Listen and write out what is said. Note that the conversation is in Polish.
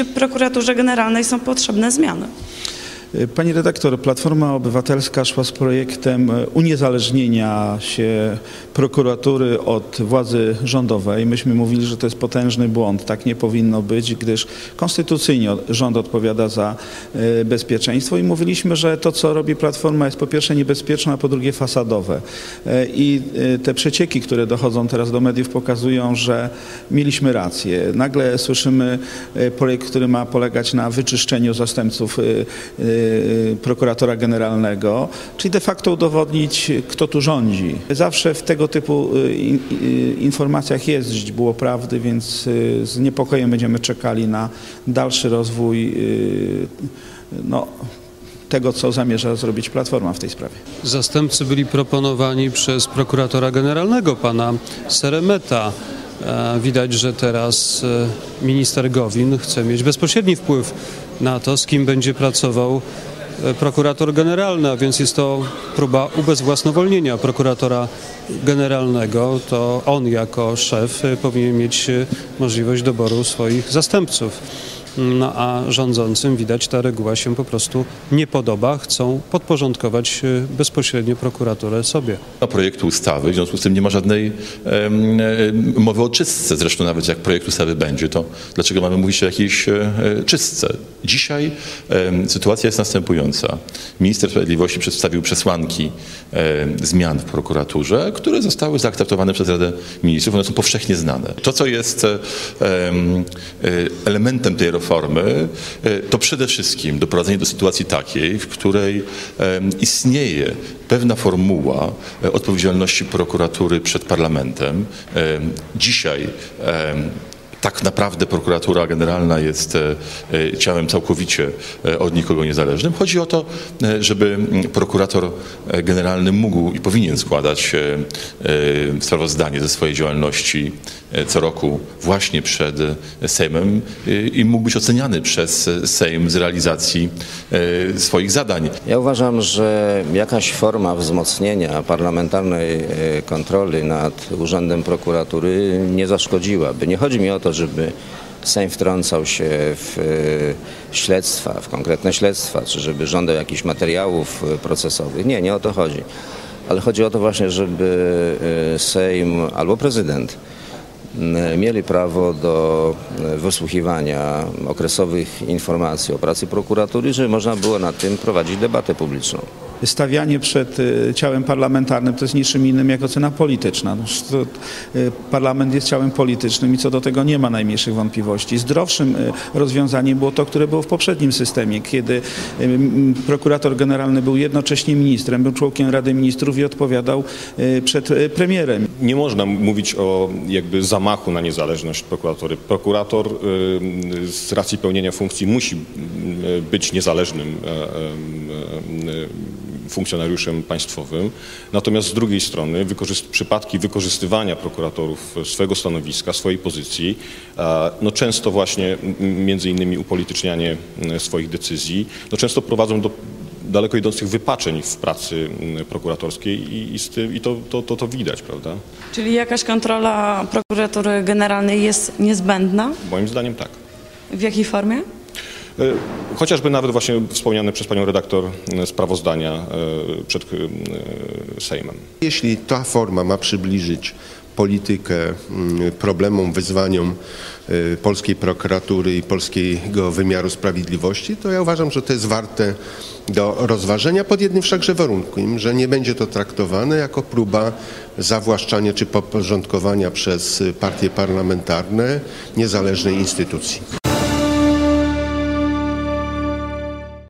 czy prokuraturze generalnej są potrzebne zmiany? Pani redaktor, Platforma Obywatelska szła z projektem uniezależnienia się prokuratury od władzy rządowej. Myśmy mówili, że to jest potężny błąd. Tak nie powinno być, gdyż konstytucyjnie rząd odpowiada za e, bezpieczeństwo i mówiliśmy, że to, co robi Platforma jest po pierwsze niebezpieczne, a po drugie fasadowe. E, I e, te przecieki, które dochodzą teraz do mediów pokazują, że mieliśmy rację. Nagle słyszymy projekt, który ma polegać na wyczyszczeniu zastępców prokuratora generalnego, czyli de facto udowodnić, kto tu rządzi. Zawsze w tego typu y, y, informacjach jest źdźbło prawdy, więc z niepokojem będziemy czekali na dalszy rozwój no, tego, co zamierza zrobić Platforma w tej sprawie. Zastępcy byli proponowani przez prokuratora generalnego, pana Seremeta. E, widać, że teraz e, minister Gowin chce mieć bezpośredni wpływ na to, z kim będzie pracował e, prokurator generalny, a więc jest to próba ubezwłasnowolnienia prokuratora generalnego. To on jako szef powinien mieć możliwość doboru swoich zastępców. No a rządzącym widać ta reguła się po prostu nie podoba. Chcą podporządkować e, bezpośrednio prokuraturę sobie. Ma projektu ustawy, w związku z tym nie ma żadnej e, mowy o czystce. Zresztą nawet jak projekt ustawy będzie, to dlaczego mamy mówić o jakiejś e, czystce? Dzisiaj e, sytuacja jest następująca. Minister Sprawiedliwości przedstawił przesłanki e, zmian w prokuraturze, które zostały zaakceptowane przez Radę Ministrów. One są powszechnie znane. To, co jest e, elementem tej reformy, to przede wszystkim doprowadzenie do sytuacji takiej, w której istnieje pewna formuła odpowiedzialności prokuratury przed parlamentem. Dzisiaj tak naprawdę prokuratura generalna jest e, e, ciałem całkowicie e, od nikogo niezależnym. Chodzi o to, żeby prokurator generalny mógł i powinien składać sprawozdanie ze swojej działalności co roku właśnie przed Sejmem i mógł być oceniany przez Sejm z realizacji swoich zadań. Ja uważam, że jakaś forma wzmocnienia parlamentarnej kontroli nad Urzędem Prokuratury nie zaszkodziłaby. Nie chodzi mi o to, to, żeby Sejm wtrącał się w e, śledztwa, w konkretne śledztwa, czy żeby żądał jakichś materiałów e, procesowych. Nie, nie o to chodzi. Ale chodzi o to właśnie, żeby e, Sejm albo prezydent mieli prawo do wysłuchiwania okresowych informacji o pracy prokuratury, żeby można było nad tym prowadzić debatę publiczną stawianie przed y, ciałem parlamentarnym to jest niczym innym jak ocena polityczna. No, y, parlament jest ciałem politycznym i co do tego nie ma najmniejszych wątpliwości. Zdrowszym y, rozwiązaniem było to, które było w poprzednim systemie, kiedy prokurator generalny był jednocześnie ministrem, był członkiem Rady Ministrów i odpowiadał przed premierem. Nie można mówić o jakby zamachu na niezależność prokuratury. Prokurator z racji pełnienia funkcji musi być niezależnym funkcjonariuszem państwowym. Natomiast z drugiej strony wykorzyst przypadki wykorzystywania prokuratorów swojego stanowiska, swojej pozycji, no często właśnie między innymi upolitycznianie swoich decyzji, no często prowadzą do daleko idących wypaczeń w pracy prokuratorskiej i, i, i to, to, to, to widać, prawda? Czyli jakaś kontrola prokuratury generalnej jest niezbędna? Moim zdaniem tak. W jakiej formie? E, chociażby nawet właśnie wspomniane przez panią redaktor e, sprawozdania e, przed Sejmem. Jeśli ta forma ma przybliżyć politykę mm, problemom, wyzwaniom polskiej prokuratury i polskiego wymiaru sprawiedliwości, to ja uważam, że to jest warte do rozważenia pod jednym wszakże warunkiem, że nie będzie to traktowane jako próba zawłaszczania czy podporządkowania przez partie parlamentarne niezależnej instytucji.